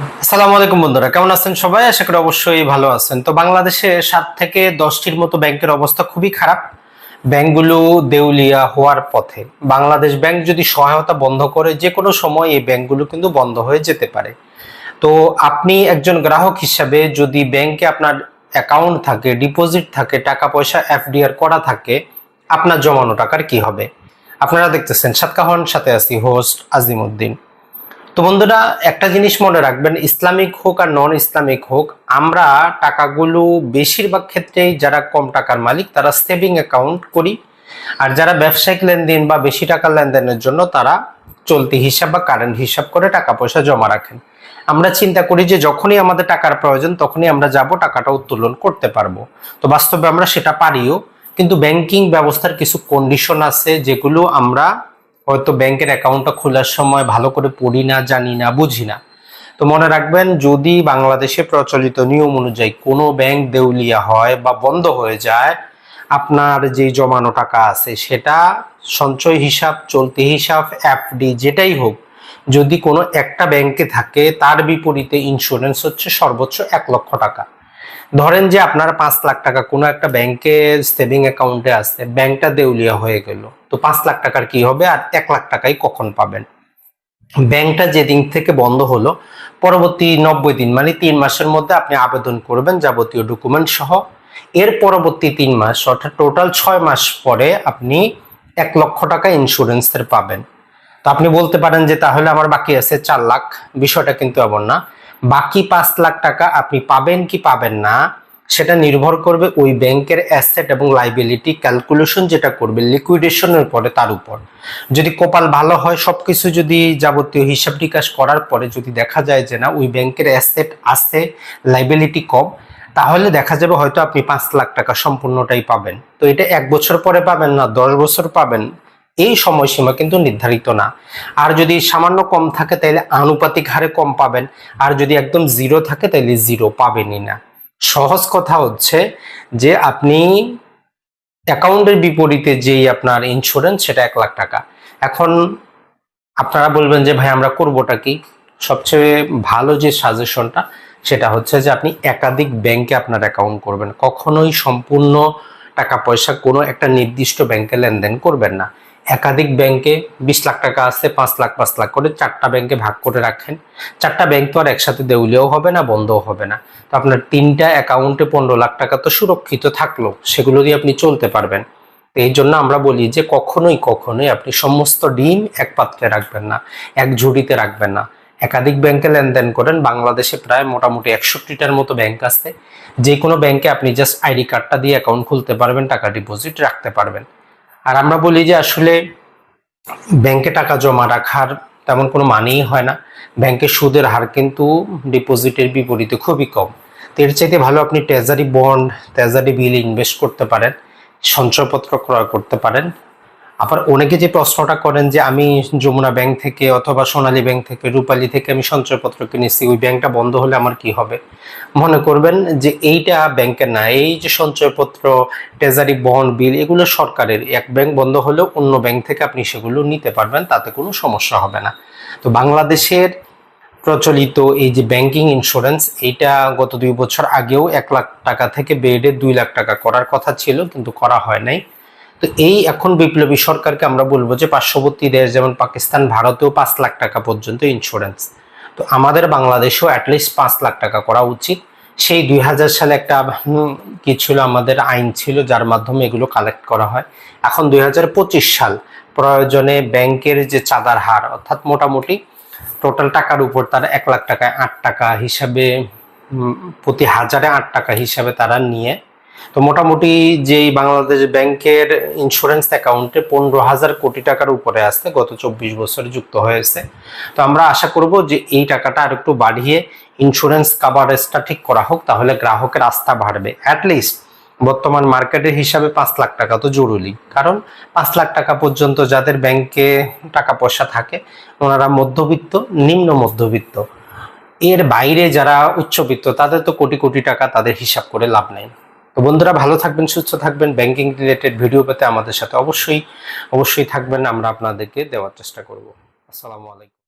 আসসালামু আলাইকুম বন্ধুরা, কেমন আছেন সবাই? আশা করি অবশ্যই ভালো আছেন। তো বাংলাদেশে সাত থেকে দশটির মতো ব্যাংকের অবস্থা খুবই খারাপ। ব্যাংকগুলো দেউলিয়া হওয়ার পথে। বাংলাদেশ ব্যাংক যদি সহায়তা বন্ধ করে, যে কোনো সময় এই ব্যাংকগুলো কিন্তু বন্ধ হয়ে যেতে পারে। তো আপনি একজন গ্রাহক হিসাবে যদি ব্যাংকে আপনার অ্যাকাউন্ট থাকে, ডিপোজিট থাকে টাকা পয়সা এফডিআর করা থাকে, আপনার জমানো টাকার কি হবে? আপনারা দেখতেছেন, সাতকাহন, সাথে আছি হোস্ট আজিমউদ্দিন তো বন্ধুরা, একটা জিনিস মনে রাখবেন, ইসলামিক হোক আর নন ইসলামিক হোক, আমরা টাকাগুলো বেশিরভাগ ক্ষেত্রেই যারা কম টাকার মালিক, তারা সেভিং অ্যাকাউন্ট করি। আর যারা ব্যবসায়িক লেনদেন বা বেশি টাকা লেনদেনের জন্য, তারা চলতি হিসাব বা কারেন্ট হিসাব করে টাকা পয়সা জমা রাখেন। আমরা চিন্তা করি যে, যখনই আমাদের টাকার প্রয়োজন, তখনই আমরা যাব, টাকাটা উত্তোলন করতে পারব। তো বাস্তবে আমরা সেটা পারিও, কিন্তু ব্যাংকিং ব্যবস্থার কিছু কন্ডিশন আছে, যেগুলো আমরা হয়তো ব্যাংকের অ্যাকাউন্টটা খোলার সময় ভালো করে পড়ি না, জানি না, বুঝি না। তো মনে রাখবেন, যদি বাংলাদেশে প্রচলিত নিয়ম অনুযায়ী কোনো ব্যাংক দেউলিয়া হয় বা বন্ধ হয়ে যায়, আপনার যে জমানো টাকা আছে সেটা সঞ্চয় হিসাব, চলতি হিসাব, এফডি, যেটাই হোক, যদি কোনো একটা ব্যাংকে থাকে, তার বিপরীতে ইন্স্যুরেন্স হচ্ছে সর্বোচ্চ এক লক্ষ টাকা। ধরেন যে আপনার পাঁচ লাখ টাকা, কোনো একটা ব্যাংকে সেভিং অ্যাকাউন্টে আছে, ব্যাংকটা দেউলিয়া হয়ে গেল, তো পাঁচ লাখ টাকার কি হবে আর এক লাখ টাকাই কখন পাবেন? ব্যাংকটা যেদিন থেকে বন্ধ হলো, পরবর্তী নব্বই দিন মানে তিন মাসের মধ্যে আপনি আবেদন করবেন যাবতীয় ডকুমেন্ট সহ। এর পরবর্তী তিন মাস, অর্থাৎ টোটাল ছয় মাস পরে আপনি এক লক্ষ টাকা ইন্স্যুরেন্সের পাবেন। তো আপনি বলতে পারেন যে তাহলে আমার বাকি আছে চার লাখ, বিষয়টা কিন্তু এমন না। বাকি পাঁচ লাখ টাকা আপনি পাবেন কি পাবেন না, সেটা নির্ভর করবে ওই ব্যাংকের অ্যাসেট এবং লাইবিলিটি ক্যালকুলেশন যেটা করবে লিকুইডেশনের পরে তার উপর। যদি কপাল ভালো হয় সব কিছু যদি যাবতীয় হিসাব নিকাশ করার পরে যদি দেখা যায় যে না, ওই ব্যাংকের অ্যাসেট আছে লাইবিলিটি কম, তাহলে দেখা যাবে হয়তো আপনি পাঁচ লাখ টাকা সম্পূর্ণটাই পাবেন। তো এটা এক বছর পরে পাবেন না, দশ বছর পাবেন। এই সময়সীমা কিন্তু নির্ধারিত না। আর যদি সামান্য কম থাকে তাহলে আনুপাতিক হারে কম পাবেন। আর যদি একদম জিরো থাকে তাহলে জিরো পাবেনই না। সহজ কথা হচ্ছে যে আপনি অ্যাকাউন্টের বিপরীতে যেই আপনার ইন্স্যুরেন্স সেটা এক লাখ টাকা। এখন আপনারা বলবেন যে, ভাই, আমরা করবোটা কি? সবচেয়ে ভালো যে সাজেশনটা, সেটা হচ্ছে যে আপনি একাধিক ব্যাংকে আপনার অ্যাকাউন্ট করবেন। কখনোই সম্পূর্ণ টাকা পয়সা কোনো একটা নির্দিষ্ট ব্যাংকে লেনদেন করবেন না। একাধিক ব্যাংকে বিশ লাখ টাকা আছে, পাঁচ লাখ পাঁচ লাখ করে চারটা ব্যাংকে ভাগ করে রাখেন। চারটা ব্যাংক তো আর একসাথে দেউলিয়াও হবে না, বন্ধও হবে না। তো আপনার তিনটা অ্যাকাউন্টে পনেরো লাখ টাকা তো সুরক্ষিত থাকল, সেগুলো দিয়ে আপনি চলতে পারবেন। এই জন্য আমরা বলি যে কখনোই কখনোই আপনি সমস্ত ডিম এক পাত্রে রাখবেন না, এক ঝুড়িতে রাখবেন না। একাধিক ব্যাংকে লেনদেন করেন, বাংলাদেশে প্রায় মোটামুটি একষট্টিটার মতো ব্যাংক আছে। যে কোনো ব্যাংকে আপনি জাস্ট আইডি কার্ডটা দিয়ে অ্যাকাউন্ট খুলতে পারবেন, টাকা ডিপোজিট রাখতে পারবেন। আর আমরা বলি যে আসলে ব্যাংকে টাকা জমা রাখার তেমন কোনো মানেই হয় না। ব্যাংকে সুদের হার কিন্তু ডিপোজিটের বিপরীতে খুবই কম। তো এর চাইতে ভালো আপনি treasury bond treasury bill invest করতে পারেন, সঞ্চয়পত্র ক্রয় করতে পারেন। আবার অনেকে যে প্রশ্নটা করেন যে আমি যমুনা ব্যাংক থেকে অথবা সোনালী ব্যাংক থেকে, রূপালী থেকে আমি সঞ্চয়পত্র কিনেছি, ওই ব্যাংকটা বন্ধ হলে আমার কি হবে? মনে করবেন যে এইটা ব্যাংকের না, এই যে সঞ্চয়পত্র ট্রেজারি বন্ড বিল এগুলো সরকারের। এক ব্যাংক বন্ধ হলেও অন্য ব্যাংক থেকে আপনি সেগুলো নিতে পারবেন, তাতে কোনো সমস্যা হবে না। তো বাংলাদেশের প্রচলিত এই যে ব্যাংকিং ইন্স্যুরেন্স এইটা গত দুই বছর আগেও এক লাখ টাকা থেকে বেড়ে দুই লাখ টাকা করার কথা ছিল, কিন্তু করা হয় নাই। তো এই এখন বিপ্লবী সরকারকে আমরা বলব যে পার্শ্ববর্তী দেশ যেমন পাকিস্তান, ভারতেও পাঁচ লাখ টাকা পর্যন্ত ইন্স্যুরেন্স তো আমাদের বাংলাদেশেও অ্যাটলিস্ট পাঁচ লাখ টাকা করা উচিত। সেই দুই হাজার সালে একটা কি ছিল আমাদের আইন ছিল যার মাধ্যমে এগুলো কালেক্ট করা হয়। এখন দুই হাজার পঁচিশ সাল প্রয়োজনে ব্যাংকের যে চাঁদার হার, অর্থাৎ মোটামুটি টোটাল টাকার উপর তারা এক লাখ টাকায় আট টাকা হিসাবে প্রতি হাজারে আট টাকা হিসাবে তারা নিয়ে তো মোটামুটি যেই বাংলাদেশ ব্যাংকের ইন্স্যুরেন্স অ্যাকাউন্টে পনেরো হাজার কোটি টাকার উপরে আসতে গত চব্বিশ বছরে যুক্ত হয়েছে। তো আমরা আশা করব যে এই টাকাটা আর একটু বাড়িয়ে ইন্স্যুরেন্স কাভারেজটা ঠিক করা হোক, তাহলে গ্রাহকের আস্থা বাড়বে। অ্যাটলিস্ট বর্তমান মার্কেটের হিসাবে পাঁচ লাখ টাকা তো জরুরি। কারণ পাঁচ লাখ টাকা পর্যন্ত যাদের ব্যাংকে টাকা পয়সা থাকে, ওনারা মধ্যবিত্ত, নিম্ন মধ্যবিত্ত। এর বাইরে যারা উচ্চবিত্ত, তাদের তো কোটি কোটি টাকা তাদের হিসাব করে লাভ নেই। তো বন্ধুরা, ভালো থাকবেন, সুস্থ থাকবেন। ব্যাংকিং রিলেটেড ভিডিও পেতে আমাদের সাথে অবশ্যই অবশ্যই থাকবেন। আমরা আপনাদেরকে দেওয়ার চেষ্টা করব। আসসালামু আলাইকুম।